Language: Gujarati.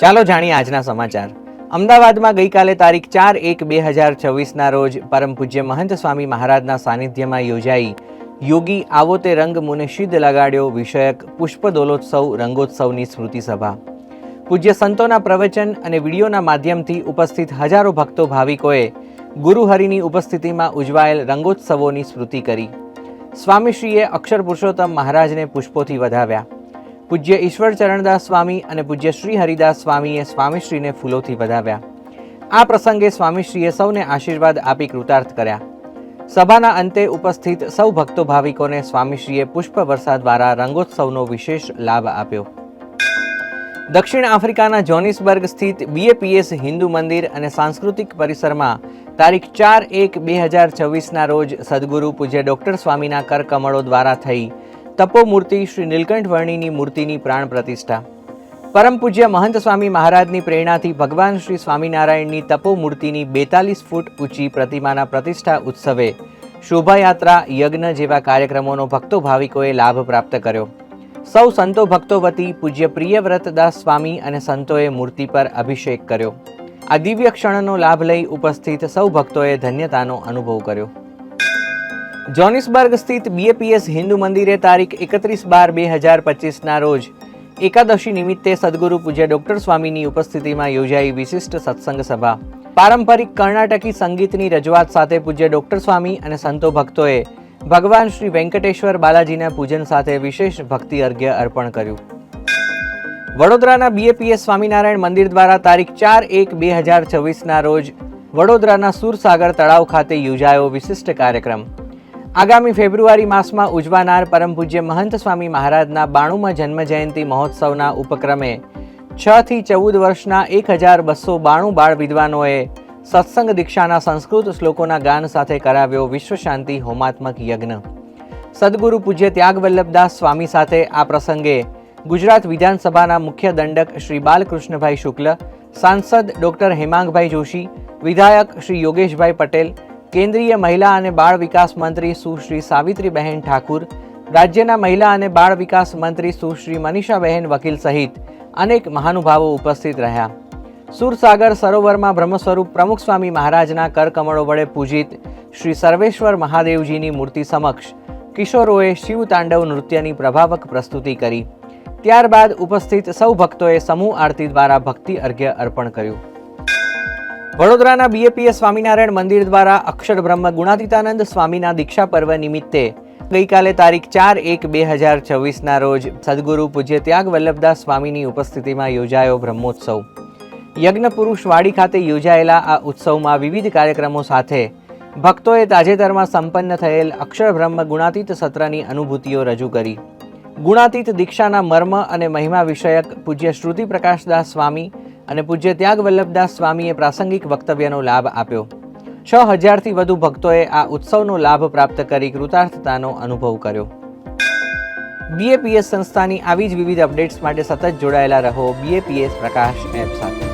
ચાલો જાણીએ આજના સમાચાર. અમદાવાદમાં ગઈકાલે તારીખ ચાર એક બે હજાર છવ્વીસના રોજ પરમ પૂજ્ય મહંત સ્વામી મહારાજના સાનિધ્યમાં યોજાઈ યોગી આવો તે રંગ મુને સિદ્ધ લગાડ્યો વિષયક પુષ્પદોલોત્સવ રંગોત્સવની સ્મૃતિ સભા. પૂજ્ય સંતોના પ્રવચન અને વિડીયોના માધ્યમથી ઉપસ્થિત હજારો ભક્તો ભાવિકોએ ગુરુહરિની ઉપસ્થિતિમાં ઉજવાયેલ રંગોત્સવોની સ્મૃતિ કરી. સ્વામીશ્રીએ અક્ષર પુરુષોત્તમ મહારાજને પુષ્પોથી વધાવ્યા. પૂજ્ય ઈશ્વર ચરણદાસ સ્વામી અને પૂજ્ય શ્રી હરિદાસ સ્વામીએ સ્વામીશ્રીને ફૂલોથી વધાવ્યા. આ પ્રસંગે સ્વામીશ્રીએ સૌને આશીર્વાદ આપી કૃતાર્થ કર્યા. સભાના અંતે ઉપસ્થિત સૌ ભક્તો ભાવિકોને સ્વામીશ્રીએ પુષ્પ દ્વારા રંગોત્સવનો વિશેષ લાભ આપ્યો. દક્ષિણ આફ્રિકાના જોનિસબર્ગ સ્થિત બીએપીએસ હિન્દુ મંદિર અને સાંસ્કૃતિક પરિસરમાં તારીખ ચાર એક બે હજાર છવ્વીસના રોજ સદગુરુ પૂજ્ય ડૉક્ટર સ્વામીના કરકમળો દ્વારા થઈ તપોમૂર્તિ શ્રી નીલકંઠ વર્ણીની મૂર્તિની પ્રાણ પ્રતિષ્ઠા. પરમ પૂજ્ય મહંત સ્વામી મહારાજની પ્રેરણાથી ભગવાન શ્રી સ્વામિનારાયણની તપોમૂર્તિની બેતાલીસ ફૂટ ઊંચી પ્રતિમાના પ્રતિષ્ઠા ઉત્સવે શોભાયાત્રા, યજ્ઞ જેવા કાર્યક્રમોનો ભક્તો ભાવિકોએ લાભ પ્રાપ્ત કર્યો. સૌ સંતો ભક્તો વતી પૂજ્ય પ્રિયવ્રતદાસ સ્વામી અને સંતોએ મૂર્તિ પર અભિષેક કર્યો. આ દિવ્ય ક્ષણનો લાભ લઈ ઉપસ્થિત સૌ ભક્તોએ ધન્યતાનો અનુભવ કર્યો. જોનિસબર્ગ સ્થિત બીએપીએસ હિન્દુ મંદિરે તારીખ એકત્રીસ બાર બે હજાર પચીસના રોજ એકાદશી નિમિત્તે સદગુરુ પૂજ્ય ડૉક્ટર સ્વામીની ઉપસ્થિતિમાં યોજાઈ વિશિષ્ટ સત્સંગ સભા. પારંપરિક કર્ણાટકી સંગીતની રજૂઆત સાથે પૂજ્ય ડૉક્ટર સ્વામી અને સંતો ભક્તોએ ભગવાન શ્રી વેંકટેશ્વર બાલાજીના પૂજન સાથે વિશેષ ભક્તિ અર્ઘ્ય અર્પણ કર્યું. વડોદરાના બીએપીએસ સ્વામિનારાયણ મંદિર દ્વારા તારીખ ચાર એક બે હજાર છવ્વીસના રોજ વડોદરાના સુરસાગર તળાવ ખાતે યોજાયો વિશિષ્ટ કાર્યક્રમ. આગામી ફેબ્રુઆરી માસમાં ઉજવાનાર પરમ પૂજ્ય મહંત સ્વામી મહારાજના બાણુમાં જન્મ જયંતિ મહોત્સવના ઉપક્રમે છ થી ચૌદ વર્ષના એક હજાર બસો બાણું બાળ વિદ્વાનોએ સત્સંગ દીક્ષાના સંસ્કૃત શ્લોકોના ગાન સાથે કરાવ્યો વિશ્વ શાંતિ હોમાત્મક યજ્ઞ. સદગુરુ પૂજ્ય ત્યાગવલ્લભદાસ સ્વામી સાથે આ પ્રસંગે ગુજરાત વિધાનસભાના મુખ્ય દંડક શ્રી બાલકૃષ્ણભાઈ શુક્લ, સાંસદ ડોક્ટર હેમાંગભાઈ જોશી, વિધાયક શ્રી યોગેશભાઈ પટેલ કેન્દ્રીય મહિલા અને બાળ વિકાસ મંત્રી સુશ્રી સાવિત્રીબહેન ઠાકુર, રાજ્યના મહિલા અને બાળ વિકાસ મંત્રી સુશ્રી મનીષાબહેન વકીલ સહિત અનેક મહાનુભાવો ઉપસ્થિત રહ્યા. સુરસાગર સરોવરમાં બ્રહ્મસ્વરૂપ પ્રમુખ સ્વામી મહારાજના કરકમળો વડે પૂજિત શ્રી સર્વેશ્વર મહાદેવજીની મૂર્તિ સમક્ષ કિશોરોએ શિવ તાંડવ નૃત્યની પ્રભાવક પ્રસ્તુતિ કરી. ત્યારબાદ ઉપસ્થિત સૌ ભક્તોએ સમૂહ આરતી દ્વારા ભક્તિ અર્ઘ્ય અર્પણ કર્યું. વડોદરાના બીએપીએ સ્વામિનારાયણ મંદિર દ્વારા અક્ષર બ્રહ્મ ગુણાતીતાનંદ સ્વામીના દીક્ષા પર્વ નિમિત્તે ગઈકાલે તારીખ ચાર એક બે હજાર છવ્વીસના રોજ સદગુરુ પૂજ્ય ત્યાગ વલ્લભદાસ સ્વામીની ઉપસ્થિતિમાં યોજાયો બ્રહ્મોત્સવ. યજ્ઞ પુરુષ વાડી ખાતે યોજાયેલા આ ઉત્સવમાં વિવિધ કાર્યક્રમો સાથે ભક્તોએ તાજેતરમાં સંપન્ન થયેલ અક્ષર બ્રહ્મ ગુણાતીત સત્રની અનુભૂતિઓ રજૂ કરી. ગુણાતીત દીક્ષાના મર્મ અને મહિમા વિષયક પૂજ્ય શ્રુતિ પ્રકાશદાસ સ્વામી અને પૂજ્ય ત્યાગ વલ્લભદાસ સ્વામીએ પ્રાસંગિક વક્તવ્યનો લાભ આપ્યો. છ હજારથી વધુ ભક્તોએ આ ઉત્સવનો લાભ પ્રાપ્ત કરી કૃતાર્થતાનો અનુભવ કર્યો. બીએપીએસ સંસ્થાની આવી જ વિવિધ અપડેટ્સ માટે સતત જોડાયેલા રહો બીએપીએસ પ્રકાશ એપ સાથે.